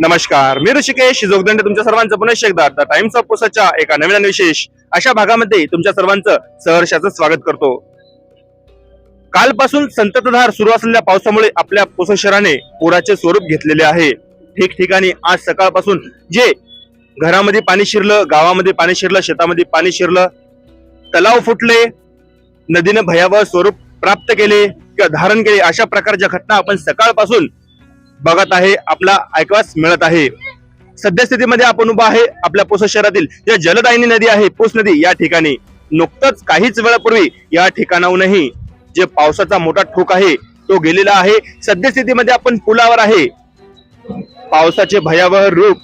नमस्कार मी ऋषिकेश जोगदंड तुमच्या सर्वांचं पुनश्च एकदा द टाइम्स ऑफ पोसाच्या एका नवीन आणि विशेष अशा भागामध्ये तुमच्या सर्वांचं सहर्षाचं स्वागत करतो. कालपासून संततधार सुरू असलेल्या पावसामुळे आपल्या पोसा शहराने पुराचे स्वरूप घेतलेले आहे. ठिकठिकाणी आज सकाळपासून जे घरामध्ये पाणी शिरलं गावामध्ये पाणी शिरलं शेतामध्ये पाणी शिरलं तलाव फुटले नदीनं भयावह स्वरूप प्राप्त केले किंवा धारण केले अशा प्रकारच्या घटना आपण सकाळपासून बघत आहे आपला ऐकवास मिळत आहे. सद्यस्थितीमध्ये आपण उभा आहे आपल्या पुसद शहरातील ज्या जलदायिनी नदी आहे पुस नदी या ठिकाणी. नुकतंच काहीच वेळापूर्वी या ठिकाणाहूनही जे पावसाचा मोठा ठोक आहे तो गेलेला आहे. सद्यस्थितीमध्ये आपण पुलावर आहे. पावसाचे भयावह रूप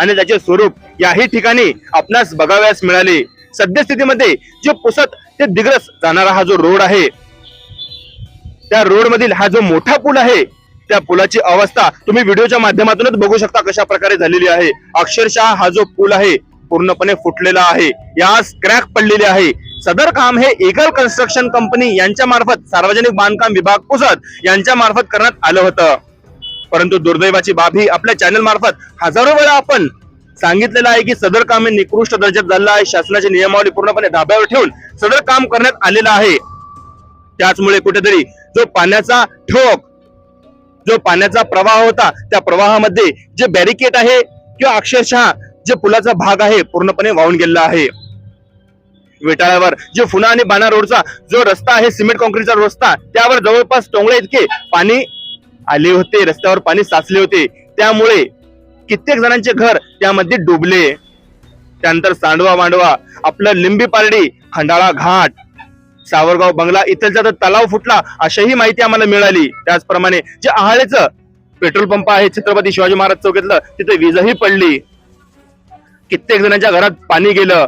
आणि त्याचे स्वरूप याही ठिकाणी आपणास बघाव्यास मिळाले. सद्यस्थितीमध्ये जे पुसत ते दिग्रस जाणारा हा जो रोड आहे त्या रोड मधील हा जो मोठा पूल आहे त्या पुलाची अवस्था तुम्ही व्हिडिओच्या माध्यमातूनच बघू शकता कशा प्रकारे झालेली आहे. अक्षरशः हा जो पूल आहे पूर्णपणे फुटलेला आहे. यास क्रॅक पडलेले आहे. सदर काम हे इगल कन्स्ट्रक्शन कंपनी यांच्या मार्फत सार्वजनिक बांधकाम विभाग पुसद यांच्या मार्फत करण्यात आलं होतं. परंतु दुर्दैवाची बाब ही आपल्या चॅनल मार्फत हजारो वेळा आपण सांगितलेलं आहे की सदर काम हे निकृष्ट दर्जात झालं आहे. शासनाची नियमावली पूर्णपणे धाब्यावर ठेवून सदर काम करण्यात आलेलं आहे. त्याचमुळे कुठेतरी जो पाण्याचा ठोक जो पाण्याचा प्रवाह होता त्या प्रवाहामध्ये जे बॅरिकेड आहे किंवा अक्षरशः जे पुलाचा भाग आहे पूर्णपणे वाहून गेलेला आहे. विटाळ्यावर जे फुना आणि बाणा रोडचा जो रस्ता आहे सिमेंट कॉन्क्रीटचा रस्ता त्यावर जवळपास टोंगळे इतके पाणी आले होते रस्त्यावर पाणी साचले होते. त्यामुळे कित्येक जणांचे घर त्यामध्ये डुबले. त्यानंतर सांडवा मांडवा आपलं लिंबी पारडी खंडाळा घाट सावरगाव बंगला इथलचा तलाव फुटला अशाही माहिती आम्हाला मिळाली. त्याचप्रमाणे जे आहाळेचं पेट्रोल पंप आहे छत्रपती शिवाजी महाराज चौकीतलं तिथे वीजही पडली. कित्येक जणांच्या घरात पाणी गेलं.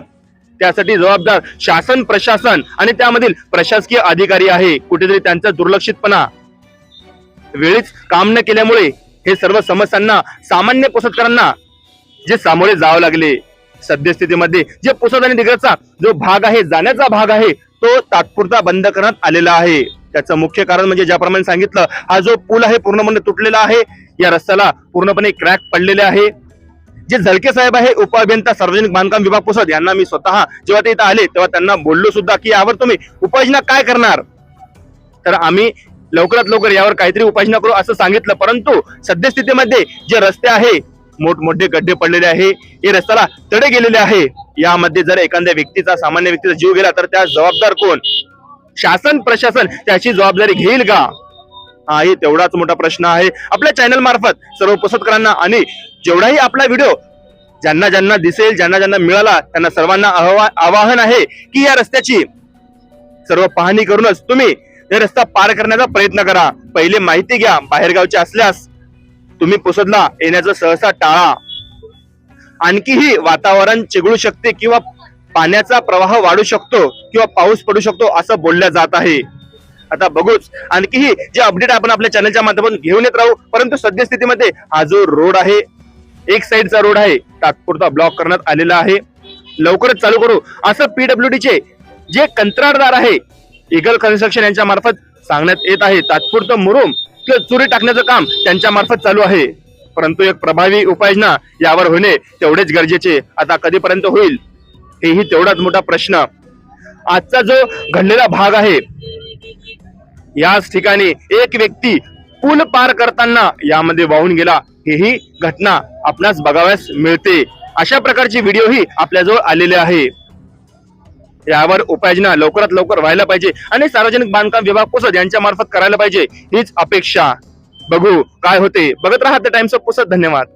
त्यासाठी जबाबदार शासन प्रशासन आणि त्यामधील प्रशासकीय अधिकारी आहे. कुठेतरी त्यांचा दुर्लक्षितपणा. वेळीच काम न केल्यामुळे हे सर्व समस्यांना सामान्य पुसदकरांना जे सामोरे जावं लागले. सद्यस्थितीमध्ये जे पुसद आणि दिग्रजचा जो भाग आहे जाण्याचा भाग आहे तो तात्पुरता बंद करण्यात आलेला आहे. त्याचं मुख्य कारण म्हणजे ज्याप्रमाणे सांगितलं हा जो पूल आहे पूर्णपणे तुटलेला आहे. या रस्त्याला पूर्णपणे क्रॅक पडलेले आहे. जे झलके साहेब आहे उपअभियंता सार्वजनिक बांधकाम विभाग पुसद यांना मी स्वतः जेव्हा ते इथं आले तेव्हा त्यांना बोललो सुद्धा की यावर तुम्ही उपाययोजना काय करणार? तर आम्ही लवकरात लवकर यावर काहीतरी उपाययोजना करू असं सांगितलं. परंतु सद्यस्थितीमध्ये जे रस्ते आहे मोठमोठे गड्डे पडलेले आहे. हे रस्त्याला तडे गेलेले आहे. यामध्ये जर एखाद्या व्यक्तीचा सामान्य व्यक्तीचा जीव गेला तर त्या जबाबदार कोण? शासन प्रशासन त्याची जबाबदारी घेईल का? हाही तेवढाच मोठा प्रश्न आहे. आपल्या चॅनल मार्फत सर्व पुसदकरांना आणि जेवढाही आपला व्हिडिओ ज्यांना ज्यांना दिसेल ज्यांना ज्यांना मिळाला त्यांना सर्वांना आवाहन आहे की या रस्त्याची सर्व पाहणी करूनच तुम्ही हे रस्ता पार करण्याचा प्रयत्न करा. पहिले माहिती घ्या बाहेरगावचे असल्यास. तुम्ही पुसदला येण्याचं सहसा टाळा. आणखीही वातावरण चिघळू शकते किंवा पाण्याचा प्रवाह वाढू शकतो किंवा पाऊस पडू शकतो असं बोलल्या जात आहे. आता बघूच आणखीही जे अपडेट आपण आपल्या चॅनलच्या माध्यमातून घेऊन येत राहू परंतु सद्यस्थितीमध्ये हा जो रोड आहे एक साइडचा रोड आहे तात्पुरता ब्लॉक करण्यात आलेला आहे. लवकरच चालू करू. असं पीडब्ल्यू चे जे कंत्राटदार आहे इगल कन्स्ट्रक्शन यांच्या मार्फत सांगण्यात येत आहे. तात्पुरतं मुरुम चुरी टाकण्याचं काम त्यांच्या मार्फत चालू आहे. परंतु एक प्रभावी उपाययोजना यावर होणे तेवढेच गरजेचे आता कधीपर्यंत होईल हेही तेवढाच मोठा प्रश्न. आजचा जो घडलेला भाग आहे याच ठिकाणी एक व्यक्ती पूल पार करताना यामध्ये वाहून गेला हेही घटना आपणास बघाव्यास मिळते. अशा प्रकारची व्हिडिओही आपल्याजवळ आलेले आहे. यावर उपाययोजना लवकरात लवकर व्हायला पाहिजे आणि सार्वजनिक बांधकाम विभाग पुसद यांच्या मार्फत करायला पाहिजे हीच अपेक्षा. बघू काय होते. बघत राहा द टाइम्स ऑफ पुसद धन्यवाद.